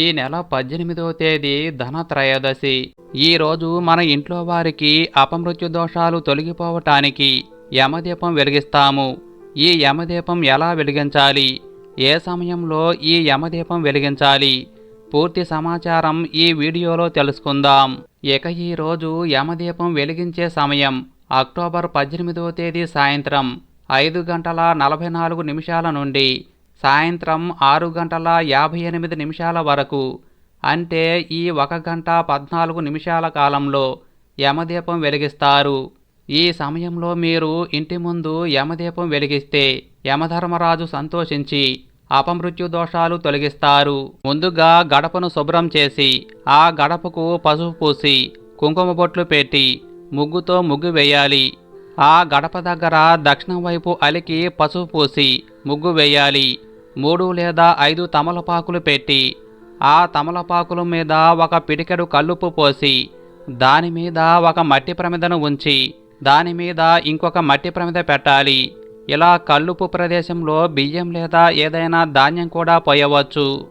ఈ నెల పద్దెనిమిదవ తేదీ ధనత్రయోదశి. ఈ రోజు మన ఇంట్లో వారికి అపమృత్యు దోషాలు తొలగిపోవటానికి యమదీపం వెలిగిస్తాము. ఈ యమదీపం ఎలా వెలిగించాలి? ఏ సమయంలో ఈ యమదీపం వెలిగించాలి? పూర్తి సమాచారం ఈ వీడియోలో తెలుసుకుందాం. ఇక ఈరోజు యమదీపం వెలిగించే సమయం అక్టోబర్ పద్దెనిమిదవ తేదీ సాయంత్రం ఐదు గంటల నలభై నాలుగు నిమిషాల నుండి సాయంత్రం ఆరు గంటల యాభై ఎనిమిది నిమిషాల వరకు. అంటే ఈ ఒక గంట పద్నాలుగు నిమిషాల కాలంలో యమదీపం వెలిగిస్తారు. ఈ సమయంలో మీరు ఇంటి ముందు యమదీపం వెలిగిస్తే యమధర్మరాజు సంతోషించి అపమృత్యు దోషాలు తొలగిస్తారు. ముందుగా గడపను శుభ్రం చేసి ఆ గడపకు పసుపు పూసి కుంకుమ బొట్లు పెట్టి ముగ్గుతో ముగ్గు వేయాలి. ఆ గడప దగ్గర దక్షిణం వైపు అలికి పసుపు పూసి ముగ్గు వేయాలి. మూడు లేదా ఐదు తమలపాకులు పెట్టి ఆ తమలపాకుల మీద ఒక పిడికెడు కల్లుప్పు పోసి దాని మీద ఒక మట్టి ప్రమిదను ఉంచి దాని మీద ఇంకొక మట్టి ప్రమిద పెట్టాలి. ఇలా కల్లుపు ప్రదేశంలో బియ్యం లేదా ఏదైనా ధాన్యం కూడా పోయవచ్చు.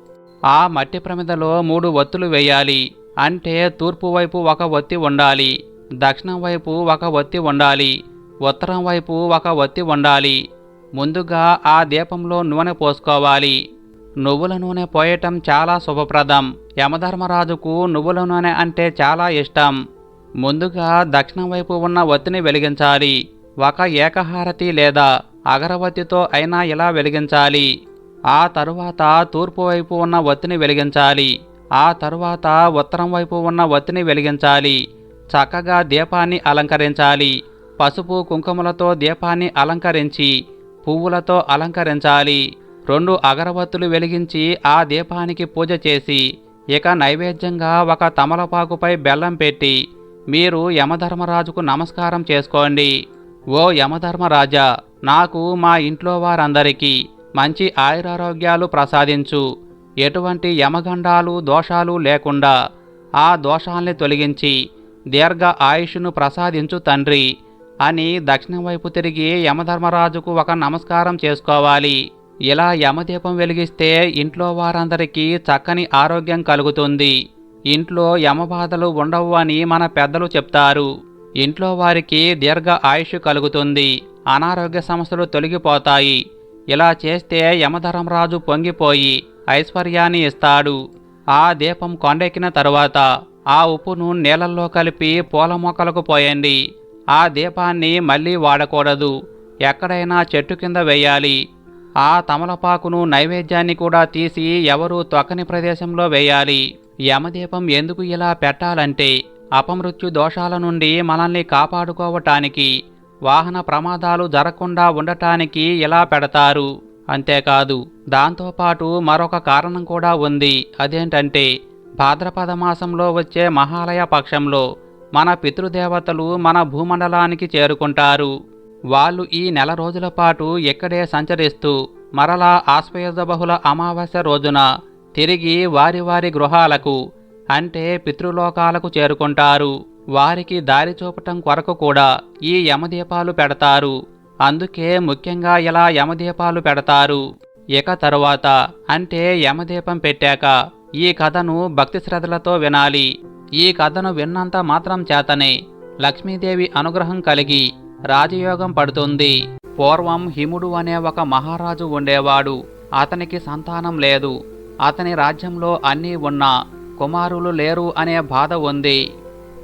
ఆ మట్టి ప్రమిదలో మూడు ఒత్తులు వేయాలి. అంటే తూర్పు వైపు ఒక ఒత్తి ఉండాలి. దక్షిణం వైపు ఒక ఒత్తి ఉండాలి. ఉత్తరం వైపు ఒక ఒత్తి ఉండాలి. ముందుగా ఆ దీపంలో నూనె పోసుకోవాలి. నువ్వుల నూనె పోయటం చాలా శుభప్రదం. యమధర్మరాజుకు నువ్వుల నూనె అంటే చాలా ఇష్టం. ముందుగా దక్షిణం వైపు ఉన్న ఒత్తిని వెలిగించాలి. ఒక ఏకహారతి లేదా అగరవత్తితో అయినా ఇలా వెలిగించాలి. ఆ తరువాత తూర్పు వైపు ఉన్న ఒత్తిని వెలిగించాలి. ఆ తరువాత ఉత్తరం వైపు ఉన్న ఒత్తిని వెలిగించాలి. చక్కగా దీపాన్ని అలంకరించాలి. పసుపు కుంకుమలతో దీపాన్ని అలంకరించి పువ్వులతో అలంకరించాలి. రెండు అగరవత్తులు వెలిగించి ఆ దీపానికి పూజ చేసి ఇక నైవేద్యంగా ఒక తమలపాకుపై బెల్లం పెట్టి మీరు యమధర్మరాజుకు నమస్కారం చేసుకోండి. ఓ యమధర్మరాజా నాకు మా ఇంట్లో వారందరికీ మంచి ఆయురారోగ్యాలు ప్రసాదించు. ఎటువంటి యమగండాలు దోషాలు లేకుండా ఆ దోషాల్ని తొలగించి దీర్ఘ ఆయుష్ను ప్రసాదించు తండ్రి. అని దక్షిణం వైపు తిరిగి యమధర్మరాజుకు ఒక నమస్కారం చేసుకోవాలి. ఇలా యమదీపం వెలిగిస్తే ఇంట్లో వారందరికీ చక్కని ఆరోగ్యం కలుగుతుంది. ఇంట్లో యమబాధలు ఉండవు అని మన పెద్దలు చెప్తారు. ఇంట్లో వారికి దీర్ఘ ఆయుష్ కలుగుతుంది. అనారోగ్య సమస్యలు తొలగిపోతాయి. ఇలా చేస్తే యమధర్మరాజు పొంగిపోయి ఐశ్వర్యాన్ని ఇస్తాడు. ఆ దీపం కొండెక్కిన తరువాత ఆ ఉప్పును నీళ్ళల్లో కలిపి పూల మొక్కలకు పోయండి. ఆ దీపాన్ని మళ్ళీ వాడకూడదు. ఎక్కడైనా చెట్టు కింద వేయాలి. ఆ తమలపాకును నైవేద్యాన్ని కూడా తీసి ఎవరూ తొక్కని ప్రదేశంలో వేయాలి. యమదీపం ఎందుకు ఇలా పెట్టాలంటే అపమృత్యు దోషాల నుండి మనల్ని కాపాడుకోవటానికి వాహన ప్రమాదాలు జరగకుండా ఉండటానికి ఇలా పెడతారు. అంతేకాదు దాంతోపాటు మరొక కారణం కూడా ఉంది. అదేంటంటే భాద్రపద మాసంలో వచ్చే మహాలయ పక్షంలో మన పితృదేవతలు మన భూమండలానికి చేరుకుంటారు. వాళ్ళు ఈ నెల రోజుల పాటు ఇక్కడే సంచరిస్తూ మరలా ఆశ్వయుధ బహుళ అమావాస్య రోజున తిరిగి వారి వారి గృహాలకు అంటే పితృలోకాలకు చేరుకుంటారు. వారికి దారి చూపటం కొరకు కూడా ఈ యమదీపాలు పెడతారు. అందుకే ముఖ్యంగా ఇలా యమదీపాలు పెడతారు. ఇక తరువాత అంటే యమదీపం పెట్టాక ఈ కథను భక్తి శ్రద్ధలతో వినాలి. ఈ కథను విన్నంత మాత్రం చేతనే లక్ష్మీదేవి అనుగ్రహం కలిగి రాజయోగం పడుతుంది. పూర్వం హిముడు అనే ఒక మహారాజు ఉండేవాడు. అతనికి సంతానం లేదు. అతని రాజ్యంలో అన్నీ ఉన్నా కుమారులు లేరు అనే బాధ ఉంది.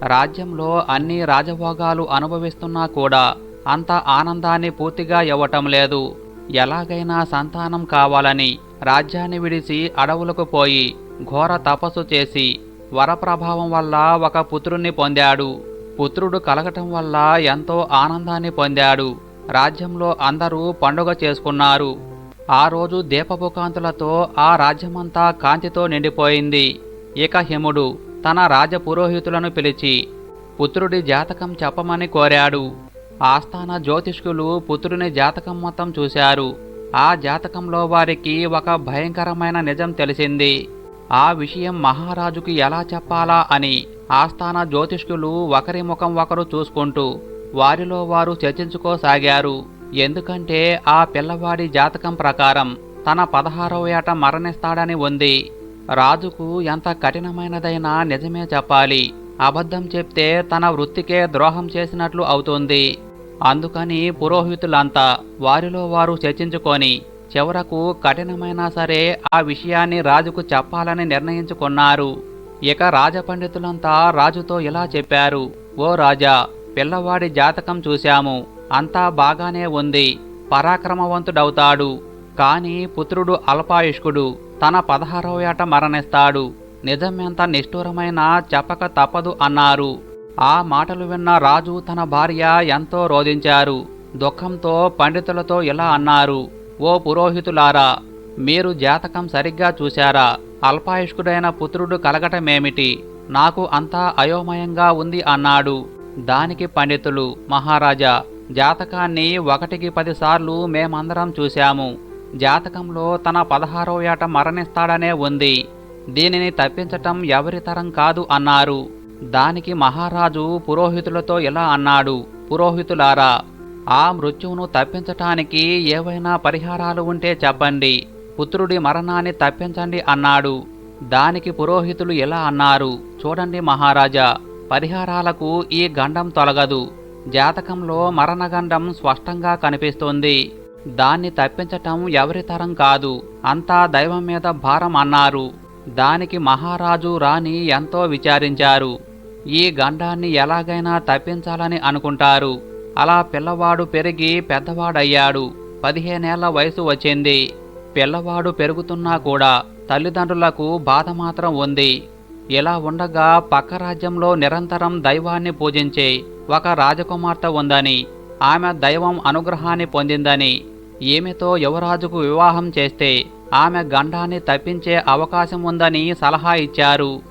రాజ్యంలో అన్ని రాజభోగాలు అనుభవిస్తున్నా కూడా అంత ఆనందాన్ని పూర్తిగా ఇవ్వటం లేదు. ఎలాగైనా సంతానం కావాలని రాజ్యాన్ని విడిచి అడవులకు పోయి ఘోర తపస్సు చేసి వరప్రభావం వల్ల ఒక పుత్రుణ్ణి పొందాడు. పుత్రుడు కలగటం వల్ల ఎంతో ఆనందాన్ని పొందాడు. రాజ్యంలో అందరూ పండుగ చేసుకున్నారు. ఆ రోజు దీపపు కాంతులతో ఆ రాజ్యమంతా కాంతితో నిండిపోయింది. ఇక హిముడు తన రాజపురోహితులను పిలిచి పుత్రుడి జాతకం చెప్పమని కోరాడు. ఆస్థాన జ్యోతిష్కులు పుత్రుని జాతకం మొత్తం చూశారు. ఆ జాతకంలో వారికి ఒక భయంకరమైన నిజం తెలిసింది. ఆ విషయం మహారాజుకి ఎలా చెప్పాలా అని ఆస్థాన జ్యోతిష్కులు ఒకరి ముఖం ఒకరు చూసుకుంటూ వారిలో వారు చర్చించుకోసాగారు. ఎందుకంటే ఆ పిల్లవాడి జాతకం ప్రకారం తన పదహారవ ఏట మరణిస్తాడని ఉంది. రాజుకు ఎంత కఠినమైనదైనా నిజమే చెప్పాలి. అబద్ధం చెప్తే తన వృత్తికే ద్రోహం చేసినట్లు అవుతుంది. అందుకని పురోహితులంతా వారిలో వారు చర్చించుకొని చివరకు కఠినమైనా సరే ఆ విషయాన్ని రాజుకు చెప్పాలని నిర్ణయించుకున్నారు. ఇక రాజపండితులంతా రాజుతో ఇలా చెప్పారు ఓ రాజా పిల్లవాడి జాతకం చూశాము. అంతా బాగానే ఉంది. పరాక్రమవంతుడవుతాడు. కాని పుత్రుడు అల్పాయుష్కుడు. తన పదహారవ ఏట మరణిస్తాడు. నిజమెంత నిష్ఠూరమైనా చెప్పక తప్పదు అన్నారు. ఆ మాటలు విన్న రాజు తన భార్య ఎంతో రోధించారు దుఃఖంతో పండితులతో ఇలా అన్నారు ఓ పురోహితులారా మీరు జాతకం సరిగ్గా చూశారా? అల్పాయుష్కుడైన పుత్రుడు కలగటమేమిటి? నాకు అంతా అయోమయంగా ఉంది అన్నాడు. దానికి పండితులు మహారాజా జాతకాన్ని ఒకటికి పదిసార్లు మేమందరం చూశాము. జాతకంలో తన పదహారో ఏట మరణిస్తాడనే ఉంది. దీనిని తప్పించటం ఎవరితరం కాదు అన్నారు. దానికి మహారాజు పురోహితులతో ఇలా అన్నాడు. పురోహితులారా ఆ మృత్యువును తప్పించటానికి ఏవైనా పరిహారాలు ఉంటే చెప్పండి. పుత్రుడి మరణాన్ని తప్పించండి అన్నాడు. దానికి పురోహితులు ఎలా అన్నారు. చూడండి మహారాజా పరిహారాలకు ఈ గండం తొలగదు. జాతకంలో మరణగండం స్పష్టంగా కనిపిస్తుంది. దాన్ని తప్పించటం ఎవరి తరం కాదు. అంతా దైవం మీద భారం అన్నారు. దానికి మహారాజు రాణి ఎంతో విచారించారు. ఈ గండాన్ని ఎలాగైనా తప్పించాలని అనుకుంటారు. అలా పిల్లవాడు పెరిగి పెద్దవాడయ్యాడు. పదిహేనేళ్ళ వయసు వచ్చింది. పిల్లవాడు పెరుగుతున్నా కూడా తల్లిదండ్రులకు బాధ మాత్రం ఉంది. ఇలా ఉండగా పక్క రాజ్యంలో నిరంతరం దైవాన్ని పూజించే ఒక రాజకుమార్తె ఉందని ఆమె దైవం అనుగ్రహాన్ని పొందిందని ఈమెతో యువరాజుకు వివాహం చేస్తే ఆమె గండాన్ని తప్పించే అవకాశం ఉందని సలహా ఇచ్చారు.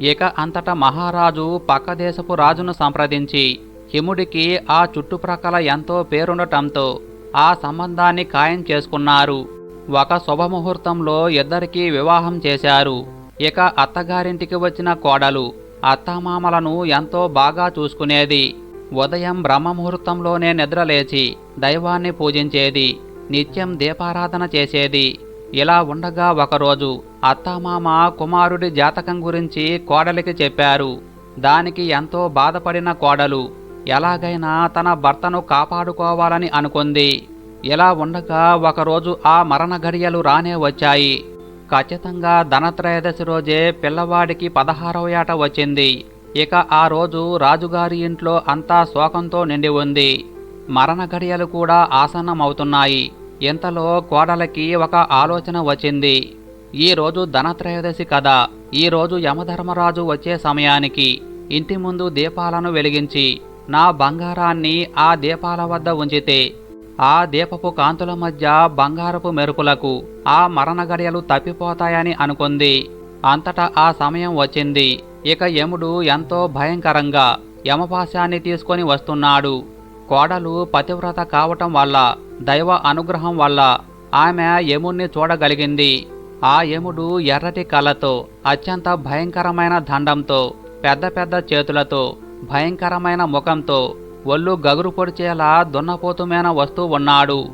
ఇక అంతటా మహారాజు పక్క దేశపు రాజును సంప్రదించి హిముడికి ఆ చుట్టుప్రక్కల ఎంతో పేరుండటంతో ఆ సంబంధాన్ని ఖాయం చేసుకున్నారు. ఒక శుభముహూర్తంలో ఇద్దరికీ వివాహం చేశారు. ఇక అత్తగారింటికి వచ్చిన కోడలు అత్తమామలను ఎంతో బాగా చూసుకునేది. ఉదయం బ్రహ్మముహూర్తంలోనే నిద్రలేచి దైవాన్ని పూజించేది. నిత్యం దీపారాధన చేసేది. ఇలా ఉండగా ఒకరోజు అత్తమామ కుమారుడి జాతకం గురించి కోడలికి చెప్పారు. దానికి ఎంతో బాధపడిన కోడలు ఎలాగైనా తన భర్తను కాపాడుకోవాలని అనుకుంది. ఇలా ఉండగా ఒకరోజు ఆ మరణ గడియలు రానే వచ్చాయి. ఖచ్చితంగా ధనత్రయోదశి రోజే పిల్లవాడికి పదహారవ ఏట వచ్చింది. ఇక ఆ రోజు రాజుగారి ఇంట్లో అంతా శోకంతో నిండి ఉంది. మరణ గడియలు కూడా ఆసన్నమవుతున్నాయి. ఇంతలో కోడలకి ఒక ఆలోచన వచ్చింది. ఈరోజు ధనత్రయోదశి కదా. ఈ రోజు యమధర్మరాజు వచ్చే సమయానికి. ఇంటి ముందు దీపాలను వెలిగించి నా బంగారాన్ని ఆ దీపాల వద్ద ఉంచితే ఆ దీపపు కాంతుల మధ్య బంగారపు మెరుపులకు ఆ మరణ గడియలు తప్పిపోతాయని అనుకుంది. అంతటా ఆ సమయం వచ్చింది. ఇక యముడు ఎంతో భయంకరంగా యమపాశాన్ని తీసుకొని వస్తున్నాడు. కోడలు పతివ్రత కావటం వల్ల దైవ అనుగ్రహం వల్ల ఆమె యముణ్ణి చూడగలిగింది. ఆ యముడు ఎర్రటి కళ్ళతో అత్యంత భయంకరమైన దండంతో పెద్ద పెద్ద చేతులతో భయంకరమైన ముఖంతో ఒళ్ళు గగురు పొడిచేలా దున్నపోతుమైన వస్తూ ఉన్నాడు.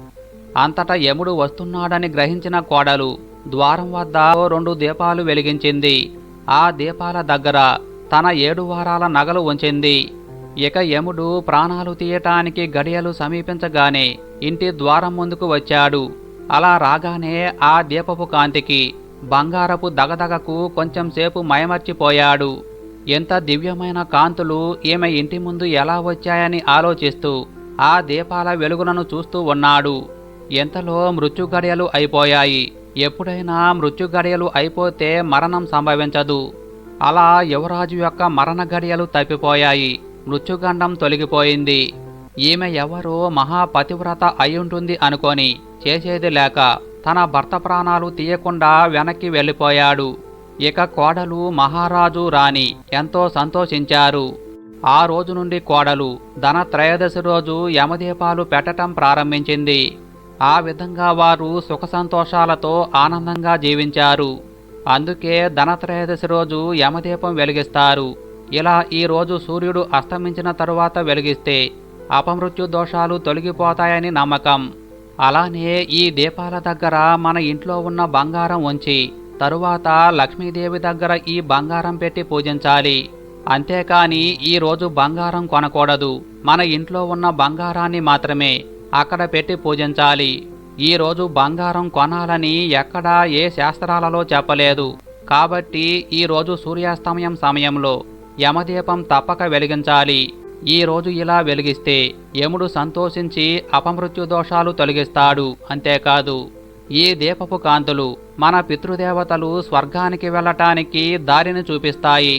అంతటా యముడు వస్తున్నాడని గ్రహించిన కోడలు ద్వారం వద్ద ఓ రెండు దీపాలు వెలిగించింది. ఆ దీపాల దగ్గర తన ఏడు వారాల నగలు ఉంచింది. ఇక యముడు ప్రాణాలు తీయటానికి గడియలు సమీపించగానే ఇంటి ద్వారం ముందుకు వచ్చాడు. అలా రాగానే ఆ దీపపు కాంతికి బంగారపు దగదగకు కొంచెంసేపు మయమర్చిపోయాడు ఎంత దివ్యమైన కాంతులు ఈమె ఇంటి ముందు ఎలా వచ్చాయని ఆలోచిస్తూ ఆ దీపాల వెలుగులను చూస్తూ ఉన్నాడు. ఎంతలో మృత్యుగడియలు అయిపోయాయి. ఎప్పుడైనా మృత్యు గడియలు అయిపోతే మరణం సంభవించదు. అలా యువరాజు యొక్క మరణ గడియలు తప్పిపోయాయి. మృత్యుగండం తొలగిపోయింది. ఈమె ఎవరో మహాపతివ్రత అయ్యుంటుంది అనుకొని చేసేది లేక తన భర్త ప్రాణాలు తీయకుండా వెనక్కి వెళ్ళిపోయాడు. ఇక కోడలు మహారాజు రాణి ఎంతో సంతోషించారు. ఆ రోజు నుండి కోడలు ధన త్రయోదశి రోజు యమదీపాలు పెట్టటం ప్రారంభించింది. ఆ విధంగా వారు సుఖ సంతోషాలతో ఆనందంగా జీవించారు. అందుకే ధనత్రయోదశి రోజు యమదీపం వెలిగిస్తారు. ఇలా ఈ రోజు సూర్యుడు అస్తమించిన తరువాత వెలిగిస్తే అపమృత్యు దోషాలు తొలగిపోతాయని నమ్మకం. అలానే ఈ దీపాల దగ్గర మన ఇంట్లో ఉన్న బంగారం ఉంచి తరువాత లక్ష్మీదేవి దగ్గర ఈ బంగారం పెట్టి పూజించాలి. అంతేకాని ఈరోజు బంగారం కొనకూడదు. మన ఇంట్లో ఉన్న బంగారాన్ని మాత్రమే అక్కడ పెట్టి పూజించాలి. ఈరోజు బంగారం కొనాలని ఎక్కడా ఏ శాస్త్రాలలో చెప్పలేదు. కాబట్టి ఈరోజు సూర్యాస్తమయం సమయంలో యమదీపం తప్పక వెలిగించాలి. ఈరోజు ఇలా వెలిగిస్తే యముడు సంతోషించి అపమృత్యు దోషాలు తొలగిస్తాడు. అంతేకాదు ఈ దీపపు కాంతులు మన పితృదేవతలు స్వర్గానికి వెళ్ళటానికి దారిని చూపిస్తాయి.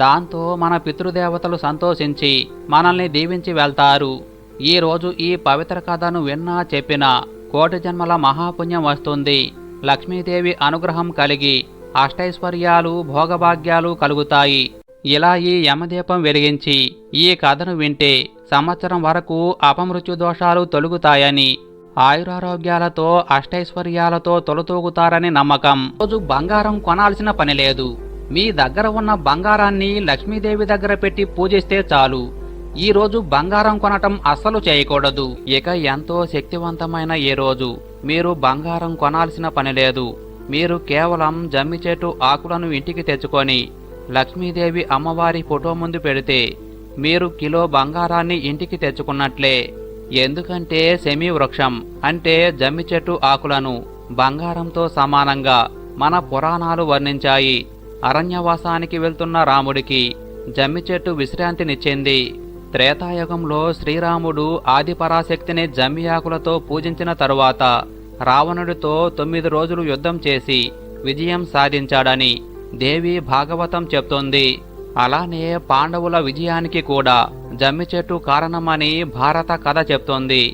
దాంతో మన పితృదేవతలు సంతోషించి మనల్ని దీవించి వెళ్తారు. ఈ రోజు ఈ పవిత్ర కథను విన్నా చెప్పినా కోటి జన్మల మహాపుణ్యం వస్తుంది. లక్ష్మీదేవి అనుగ్రహం కలిగి అష్టైశ్వర్యాలు భోగభాగ్యాలు కలుగుతాయి. ఇలా ఈ యమదీపం వెలిగించి ఈ కథను వింటే సంవత్సరం వరకు అపమృత్యు దోషాలు తొలుగుతాయని ఆయురారోగ్యాలతో అష్టైశ్వర్యాలతో తొలతూగుతారని నమ్మకం. రోజు బంగారం కొనాల్సిన పని లేదు. మీ దగ్గర ఉన్న బంగారాన్ని లక్ష్మీదేవి దగ్గర పెట్టి పూజిస్తే చాలు. ఈ రోజు బంగారం కొనటం అస్సలు చేయకూడదు. ఇక ఎంతో శక్తివంతమైన ఈ రోజు. మీరు బంగారం కొనాల్సిన పని లేదు. మీరు కేవలం జమ్మి చెట్టు ఆకులను ఇంటికి తెచ్చుకొని లక్ష్మీదేవి అమ్మవారి ఫోటో ముందు పెడితే మీరు కిలో బంగారాన్ని ఇంటికి తెచ్చుకున్నట్లే. ఎందుకంటే సెమీ వృక్షం అంటే జమ్మి చెట్టు ఆకులను బంగారంతో సమానంగా మన పురాణాలు వర్ణించాయి. అరణ్యవాసానికి వెళ్తున్న రాముడికి జమ్మి చెట్టు విశ్రాంతినిచ్చింది. త్రేతాయుగంలో శ్రీరాముడు ఆదిపరాశక్తిని జమ్మి ఆకులతో పూజించిన తరువాత రావణుడితో తొమ్మిది రోజులు యుద్ధం చేసి విజయం సాధించాడని దేవి భాగవతం చెప్తోంది. అలానే పాండవుల విజయానికి కూడా జమ్మి చెట్టు కారణమని భారత కథ చెప్తోంది.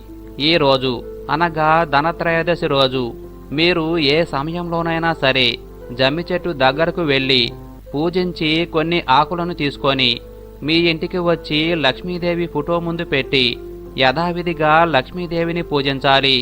ఈ రోజు అనగా ధనత్రయోదశి రోజు. మీరు ఏ సమయంలోనైనా సరే జమ్మి చెట్టు దగ్గరకు వెళ్ళి పూజించి కొన్ని ఆకులను తీసుకొని మీ ఇంటికి వచ్చి లక్ష్మీదేవి ఫోటో ముందు పెట్టి యథావిధిగా లక్ష్మీదేవిని పూజించాలి.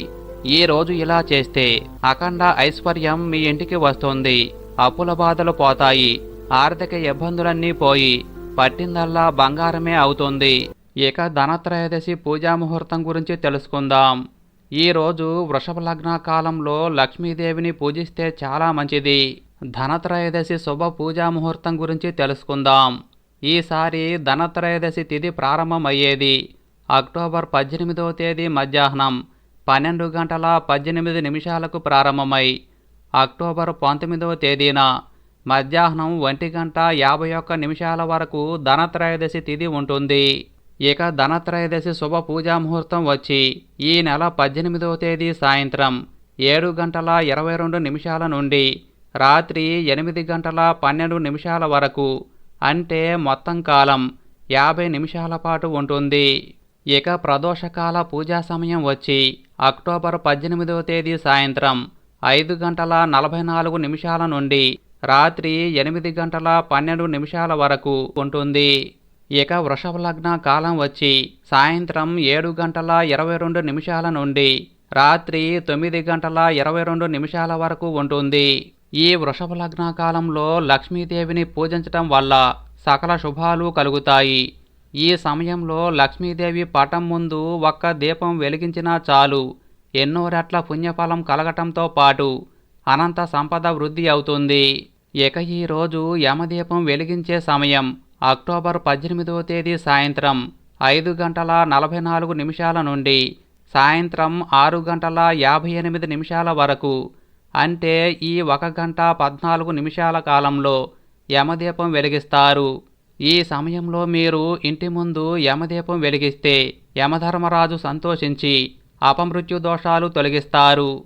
ఈ రోజు ఇలా చేస్తే అఖండ ఐశ్వర్యం మీ ఇంటికి వస్తుంది. అప్పుల బాధలు పోతాయి. ఆర్థిక ఇబ్బందులన్నీ పోయి పట్టిందల్లా బంగారమే అవుతుంది. ఇక ధనత్రయోదశి పూజా ముహూర్తం గురించి తెలుసుకుందాం. ఈరోజు వృషభ లగ్న కాలంలో లక్ష్మీదేవిని పూజిస్తే చాలా మంచిది. ధనత్రయోదశి శుభ పూజా ముహూర్తం గురించి తెలుసుకుందాం. ఈసారి ధనత్రయోదశి తిథి ప్రారంభమయ్యేది. అక్టోబర్ పద్దెనిమిదవ తేదీ మధ్యాహ్నం పన్నెండు గంటల పద్దెనిమిది నిమిషాలకు ప్రారంభమై అక్టోబర్ పంతొమ్మిదవ తేదీన మధ్యాహ్నం ఒంటి గంట యాభై ఒక్క నిమిషాల వరకు ధనత్రయోదశి తిథి ఉంటుంది. ఇక ధనత్రయోదశి శుభ పూజా ముహూర్తం వచ్చి ఈ నెల పద్దెనిమిదవ తేదీ సాయంత్రం ఏడు గంటల ఇరవై రెండు నిమిషాల నుండి రాత్రి ఎనిమిది గంటల పన్నెండు నిమిషాల వరకు అంటే మొత్తం కాలం యాభై నిమిషాల పాటు ఉంటుంది. ఇక ప్రదోషకాల పూజా సమయం వచ్చి అక్టోబర్ పద్దెనిమిదవ తేదీ సాయంత్రం ఐదు గంటల నలభై నాలుగు నిమిషాల నుండి రాత్రి ఎనిమిది గంటల పన్నెండు నిమిషాల వరకు ఉంటుంది. ఇక వృషభ లగ్న కాలం వచ్చి సాయంత్రం ఏడు గంటల ఇరవై రెండు నిమిషాల నుండి రాత్రి తొమ్మిది గంటల ఇరవై రెండు నిమిషాల వరకు ఉంటుంది. ఈ వృషభ లగ్న కాలంలో లక్ష్మీదేవిని పూజించటం వల్ల సకల శుభాలు కలుగుతాయి. ఈ సమయంలో లక్ష్మీదేవి పటం ముందు ఒక్క దీపం వెలిగించినా చాలు. ఎన్నో రెట్ల పుణ్యఫలం కలగటంతో పాటు అనంత సంపద వృద్ధి అవుతుంది. ఇక ఈ రోజు యమదీపం వెలిగించే సమయం. అక్టోబర్ పద్దెనిమిదవ తేదీ సాయంత్రం ఐదు గంటల నలభై నాలుగు నిమిషాల నుండి సాయంత్రం ఆరు గంటల యాభై ఎనిమిది నిమిషాల వరకు. అంటే ఈ ఒక గంట పద్నాలుగు నిమిషాల కాలంలో యమదీపం వెలిగిస్తారు. ఈ సమయంలో మీరు ఇంటి ముందు యమదీపం వెలిగిస్తే యమధర్మరాజు సంతోషించి అపమృత్యు దోషాలు తొలగిస్తారు.